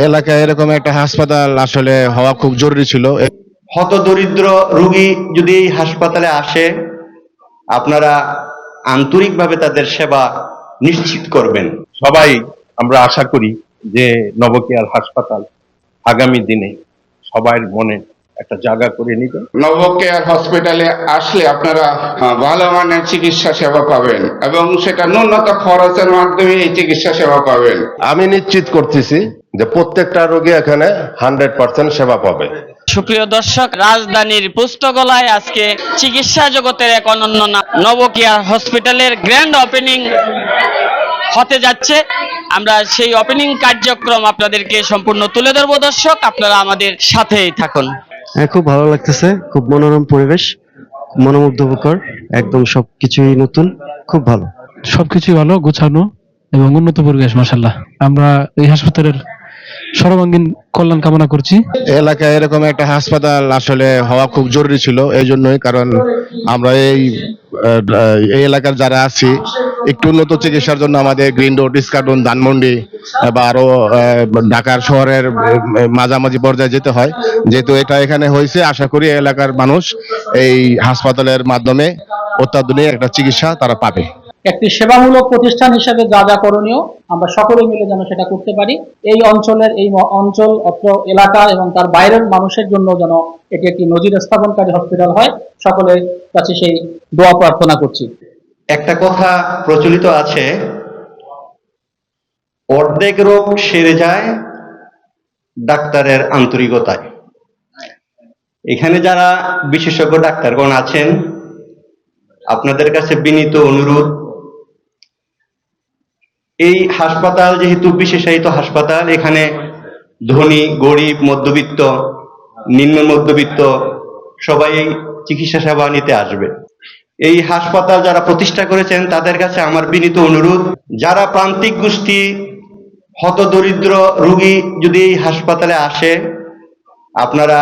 এলাকায় এরকম একটা হাসপাতাল আসলে হওয়া খুব জরুরি ছিল। হতদরিদ্র রুগী যদি এই হাসপাতালে আসে আপনারা আন্তরিকভাবে তাদের সেবা নিশ্চিত করবেন। সবাই আমরা আশা করি যে নবকেয়ার হাসপাতাল আগামী দিনে সবার মনে একটা জায়গা করে নিবে। নবকেয়ার হসপিটালে আসলে আপনারা ভালো মানের চিকিৎসা সেবা পাবেন এবং সেটা ন্যূনতম খরচের মাধ্যমে এই চিকিৎসা সেবা পাবেন। আমি নিশ্চিত করতেছি যে প্রত্যেকটা রোগী এখানে হান্ড্রেড পার্সেন্ট সেবা পাবে। সুপ্রিয় দর্শক রাজধানীর পুস্তকলায় আজকে চিকিৎসা জগতের এক অনন্য নবকিয়া হসপিটালের গ্র্যান্ড ওপেনিং হতে যাচ্ছে। আমরা সেই ওপেনিং কার্যক্রম আপনাদেরকে সম্পূর্ণ তুলে ধরবো দর্শক আপনারা আমাদের সাথেই থাকুন। হ্যাঁ খুব ভালো লাগতেছে খুব মনোরম পরিবেশ মনোমুগ্ধকর একদম সবকিছুই নতুন খুব ভালো। সবকিছুই ভালো গোছানো এবং উন্নত পরিবেশ মাসাল্লাহ আমরা এই হাসপাতালের সর্বাঙ্গীন কল্যাণ কামনা করছি। এলাকায় এরকম একটা হাসপাতাল আসলে হওয়া খুব জরুরি ছিল এই জন্যই কারণ আমরা এই এই এলাকার যারা আছি, একটু উন্নত চিকিৎসার জন্য আমাদের গ্রিন রোড, ইস্কাটন, ধানমন্ডি বা আরও ঢাকার শহরের মাঝামাঝি পর্যায়ে যেতে হয়। যেহেতু এটা এখানে হয়েছে, আশা করি এলাকার মানুষ এই হাসপাতালের মাধ্যমে অত্যাধুনিক একটা চিকিৎসা তারা পাবে। একটি সেবামূলক প্রতিষ্ঠান হিসেবে যা যা করণীয়, আমরা সকলে মিলে যেন সেটা করতে পারি। এই অঞ্চলের, এই অঞ্চল, অত্র এলাকা এবং তার বাইরের মানুষের জন্য যেন এটি একটি নজির স্থাপনকারী হসপিটাল হয়, সকলের কাছে সেই দোয়া প্রার্থনা করছি। একটা কথা প্রচলিত আছে, অর্ধেক রোগ সেরে যায় ডাক্তারের আন্তরিকতায়। এখানে যারা বিশেষজ্ঞ ডাক্তারগণ আছেন, আপনাদের কাছে বিনীত অনুরোধ এই হাসপাতাল যেহেতু বিশেষায়িত হাসপাতাল, এখানে ধনী, গরিব, মধ্যবিত্ত, নিম্ন মধ্যবিত্ত সবাই এই চিকিৎসা সেবা নিতে আসবে। এই হাসপাতাল যারা প্রতিষ্ঠা করেছেন, তাদের কাছে আমার বিনীত অনুরোধ, যারা প্রান্তিক গোষ্ঠী হতদরিদ্র রুগী যদি এই হাসপাতালে আসে, আপনারা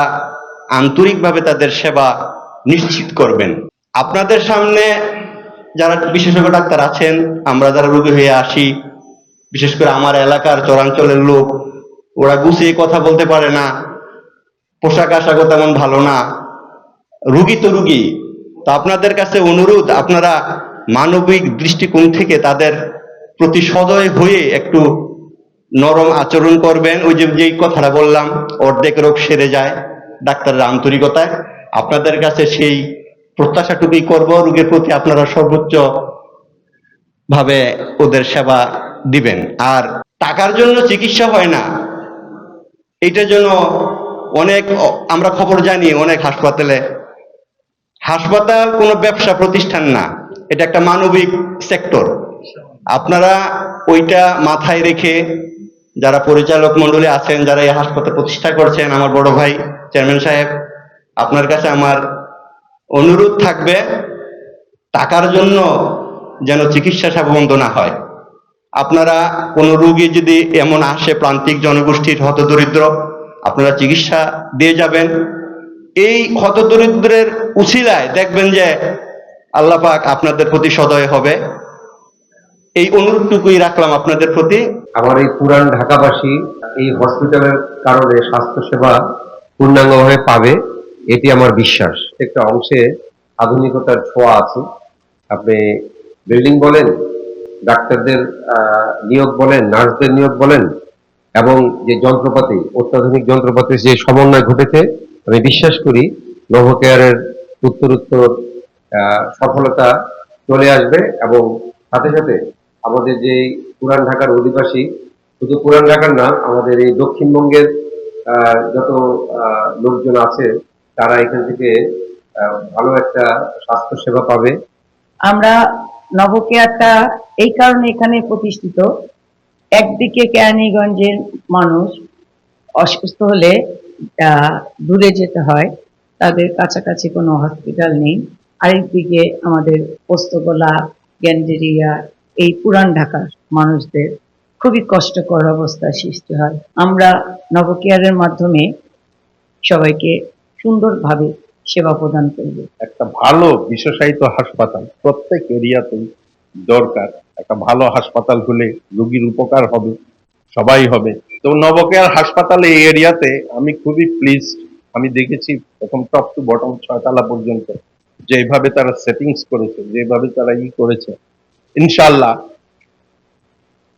আন্তরিকভাবে তাদের সেবা নিশ্চিত করবেন। আপনাদের সামনে যারা বিশেষজ্ঞ ডাক্তার আছেন, আমরা যারা রোগী হয়ে আসি, বিশেষ করে আমার এলাকার চরাঞ্চলের লোক, ওরা গুছিয়ে কথা বলতে পারে না, পোশাক আশাকও তেমন ভালো না। রুগী তো রুগী। তো আপনাদের কাছে অনুরোধ, আপনারা মানবিক দৃষ্টিকোণ থেকে তাদের প্রতি সদয় হয়ে একটু নরম আচরণ করবেন। ওই যে যেই কথাটা বললাম, অর্ধেক রোগ সেরে যায় ডাক্তারের আন্তরিকতায়। আপনাদের কাছে সেই প্রত্যাশাটুকুই করব, রোগের প্রতি আপনারা সর্বোচ্চ ভাবে ওদের সেবা দিবেন। আর টাকার জন্য চিকিৎসা হয় না। এইটার জন্য অনেক আমরা খবর জানি অনেক হাসপাতালে। হাসপাতাল কোনো ব্যবসা প্রতিষ্ঠান না। এটা একটা মানবিক সেক্টর। আপনারা ওইটা মাথায় রেখে যারা পরিচালক মণ্ডলী আছেন, যারা এই হাসপাতাল প্রতিষ্ঠা করছেন, আমার বড় ভাই চেয়ারম্যান সাহেব, আপনার কাছে আমার অনুরোধ থাকবে টাকার জন্য যেন চিকিৎসা সেবা বন্ধ না হয়। আপনারা কোনো রোগী যদি এমন আসে প্রান্তিক জনগোষ্ঠীর হতদরিদ্র, আপনারা চিকিৎসা দিয়ে যাবেন। এই হতদরিদ্রের উছিলায় দেখবেন যে আল্লাহ পাক আপনাদের প্রতি সদয় হবে। এই অনুরোধটুকুই রাখলাম আপনাদের প্রতি। আমার এই পুরান ঢাকাবাসী এই হসপিটালের কারণে স্বাস্থ্যসেবা পূর্ণাঙ্গভাবে পাবে। এটি আমার বিশ্বাস। একটা অংশে আধুনিকতার ছোঁয়া আছে। আপনি বিল্ডিং বলেন ডাক্তারদের নিয়োগ বলেন নার্সদের নিয়োগ বলেন এবং যে যন্ত্রপাতি অত্যাধুনিক যন্ত্রপাতির যে সমন্বয় ঘটেছে আমি বিশ্বাস করি নভোকেয়ারের উত্তরোত্তর আহ, সফলতা চলে আসবে এবং সাথে সাথে আমাদের যে পুরান ঢাকার অধিবাসী শুধু পুরান ঢাকার না আমাদের এই দক্ষিণবঙ্গের যত লোকজন আছে তারা এখান থেকে ভালো একটা স্বাস্থ্য সেবা পাবে। আমরা নবকেয়ারটা এই কারণে এখানে প্রতিষ্ঠিত। একদিকে কেরানীগঞ্জের মানুষ অসুস্থ হলে দূরে যেতে হয়, তাদের কাছাকাছি কোনো হসপিটাল নেই। আরেকদিকে আমাদের পোস্তগোলা, গ্যান্ডেরিয়া, এই পুরান ঢাকার মানুষদের খুবই কষ্টকর অবস্থার সৃষ্টি হয়। আমরা নবকেয়ারের মাধ্যমে সবাইকে সুন্দরভাবে সেবা প্রদান করব। একটা ভালো বিশেষায়িত হাসপাতাল প্রত্যেক এরিয়াতেই দরকার। একটা ভালো হাসপাতাল হলে রোগীর উপকার হবে, সবাই হবে। তো নবকেয়ার হাসপাতালে এই এরিয়াতে আমি খুবই প্লিজ আমি দেখেছি প্রথম টপ টু বটম ছয়তলা পর্যন্ত যেভাবে তারা সেটিংস করেছে, যেভাবে তারা ই করেছে। ইনশাল্লাহ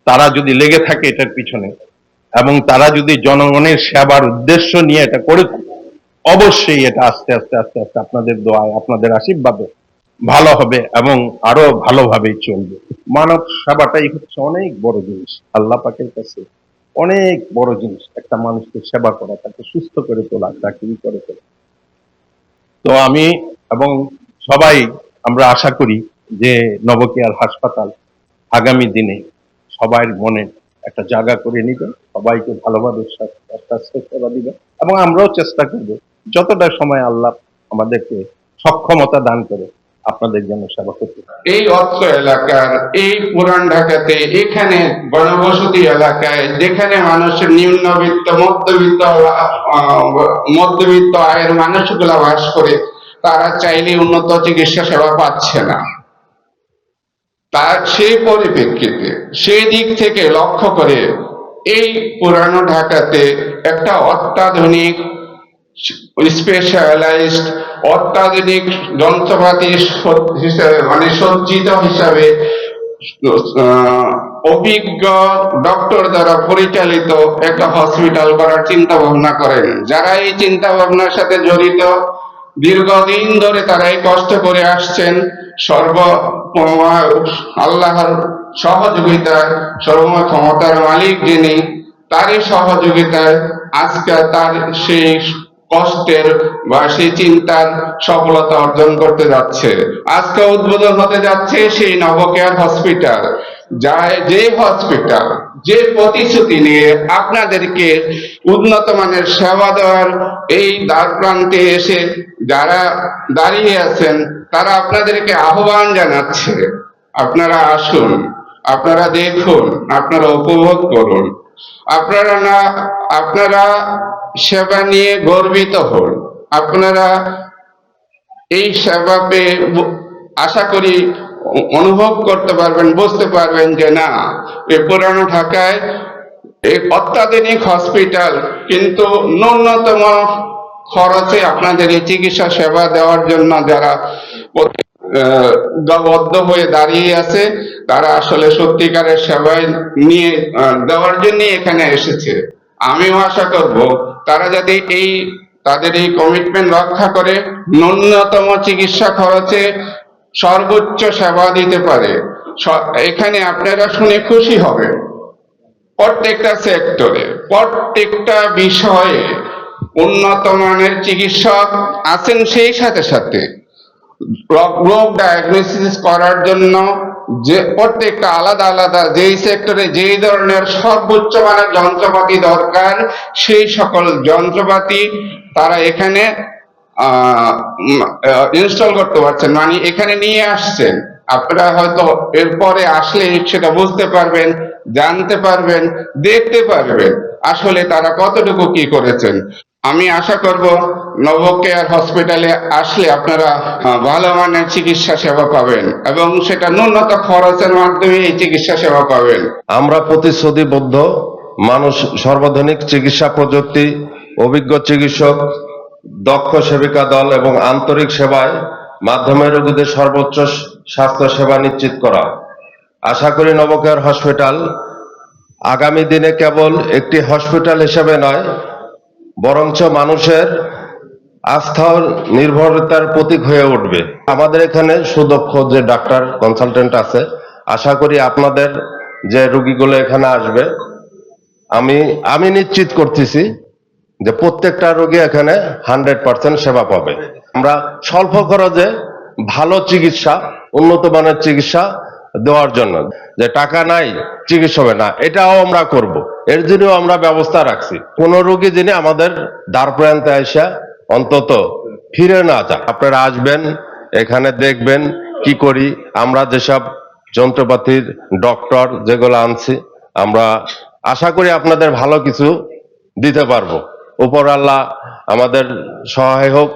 তারা যদি লেগে থাকে এটার পিছনে এবং তারা যদি জনগণের সেবার উদ্দেশ্য নিয়ে এটা করে অবশ্যই এটা আস্তে আস্তে আস্তে আস্তে আপনাদের দোয়ায়, আপনাদের আশীর্বাদে ভালো হবে এবং আরও ভালোভাবেই চলবে। মানব সেবাটাই হচ্ছে অনেক বড় জিনিস। আল্লাহ পাকের কাছে অনেক বড় জিনিস। একটা মানুষকে সেবা করা, তাকে সুস্থ করে তোলা তাকে ই করে তোলা। তো আমি এবং সবাই আমরা আশা করি যে নবকেয়ার হাসপাতাল আগামী দিনে সবার মনে একটা জায়গা করে নিবে, সবাইকে ভালোভাবে স্বাস্থ্য সেবা দিবে এবং আমরাও চেষ্টা করব যতটা সময় আল্লাহ আমাদেরকে সক্ষমতা দান করে, আপনাদের জন্য সেবা করতে এই অত্র এলাকার, এই পুরান ঢাকাতে, এখানে গণবসতি এলাকায়, যেখানে মানুষের নিম্নবিত্ত, মধ্যবিত্ত মধ্যবিত্ত আয়ের মানুষগুলা বাস করে, তারা চাইলে উন্নত চিকিৎসা সেবা পাচ্ছে না। তার সেই পরিপ্রেক্ষিতে, সেই দিক থেকে লক্ষ্য করে, এই পুরানো ঢাকাতে একটা অত্যাধুনিক স্পেশালাইজড অত্যাধুনিক যন্ত্রপাতি হিসাবে মানে সজ্জিত হিসাবে অভিজ্ঞ ডক্টর দ্বারা পরিচালিত একটা হসপিটাল করার চিন্তা ভাবনা করেন। যারা এই চিন্তা ভাবনার সাথে জড়িত, দীর্ঘদিন ধরে তারা এই কষ্ট করে আসছেন, সর্ব আল্লাহর সহযোগিতায় সর্বময় ক্ষমতার মালিক যিনি, তারই সহযোগিতায় আজকে তার সেই কষ্টের বা সেই চিন্তার সফলতা অর্জন করতে যাচ্ছে। আজকে উদ্বোধন হতে যাচ্ছে সেই নবকেয়ার হসপিটাল। যা যে হসপিটাল, যে প্রতিশ্রুতি নিয়ে আপনাদেরকে উন্নত মানের সেবা দেওয়ার এই দ্বার প্রান্তে এসে যারা দাঁড়িয়ে আছেন, তারা আপনাদেরকে আহ্বান জানাচ্ছে। আপনারা আসুন, আপনারা দেখুন, আপনারা উপভোগ করুন। আপনারা না আপনারা সেবা নিয়ে গর্বিত হন। আপনারা এই সেবা পেয়ে আশা করি অনুভব করতে পারবেন, বুঝতে পারবেন যে না, এ পুরানো ঢাকায় অত্যাধুনিক হসপিটাল কিন্তু ন্যূনতম খরচে আপনাদের এই চিকিৎসা সেবা দেওয়ার জন্য যারা বদ্ধ হয়ে দাঁড়িয়ে আছে, তারা আসলে সত্যিকারের সেবায় নিয়ে দেওয়ার জন্য এখানে এসেছে। আমিও আশা করব তারা যাতে এই, তাদের এই কমিটমেন্ট রক্ষা করে, ন্যূনতম চিকিৎসা খরচে সর্বোচ্চ সেবা দিতে পারে। এখানে আপনারা শুনে খুশি হবেন। প্রত্যেকটা সেক্টরে প্রত্যেকটা বিষয়ে উন্নত মানের চিকিৎসক আছেন সেই সাথে সাথে। রোগ ডায়াগনোসিস করার জন্য যে প্রত্যেকটা আলাদা আলাদা, যেই সেক্টরে যেই ধরনের সর্বোচ্চ মানের যন্ত্রপাতি দরকার, সেই সকল যন্ত্রপাতি তারা এখানে ইনস্টল করতে পারছেন মানে এখানে নিয়ে আসছেন। আপনারা হয়তো এরপরে আসলে সেটা বুঝতে পারবেন জানতে পারবেন, দেখতে পারবেন আসলে তারা কতটুকু কি করেছেন। আমি আশা করব নব কেয়ার হসপিটালে আসলে আপনারা ভালো মানের চিকিৎসা সেবা পাবেন এবং সেটা ন্যূনতম খরচের মাধ্যমে এই চিকিৎসা সেবা পাবেন। আমরা প্রতিশ্রুতিবদ্ধ মানুষ, সর্বাধুনিক চিকিৎসা প্রযুক্তি, অভিজ্ঞ চিকিৎসক, দক্ষ সেবিকা দল এবং আন্তরিক সেবায় মাধ্যমে রোগীদের সর্বোচ্চ স্বাস্থ্য সেবা নিশ্চিত করা। আশা করি নবকেয়ার হসপিটাল আগামী দিনে কেবল একটি হসপিটাল হিসেবে নয়, বরঞ্চ মানুষের আস্থা নির্ভরতার প্রতীক হয়ে উঠবে। আমাদের এখানে সুদক্ষ যে ডাক্তার কনসালটেন্ট আছে, আশা করি আপনাদের যে রুগীগুলো এখানে আসবে, আমি আমি নিশ্চিত করতেছি যে প্রত্যেকটা রোগী এখানে হান্ড্রেড পার্সেন্ট সেবা পাবে। আমরা স্বল্প খরচে ভালো চিকিৎসা, উন্নত মানের চিকিৎসা দেওয়ার জন্য, যে টাকা নাই, চিকিৎসা হবে না, এটাও আমরা করব। এর জন্য আমরা ব্যবস্থা রাখছি। কোন রোগী যিনি আমাদের দ্বার প্রান্তে আসা অন্তত ফিরে না যায় আপনারা আসবেন, এখানে দেখবেন কি করি। আমরা যেসব যন্ত্রপাতির ডক্টর যেগুলো আনছি, আমরা আশা করি আপনাদের ভালো কিছু দিতে পারব। উপর আল্লাহ আমাদের সহায় হোক।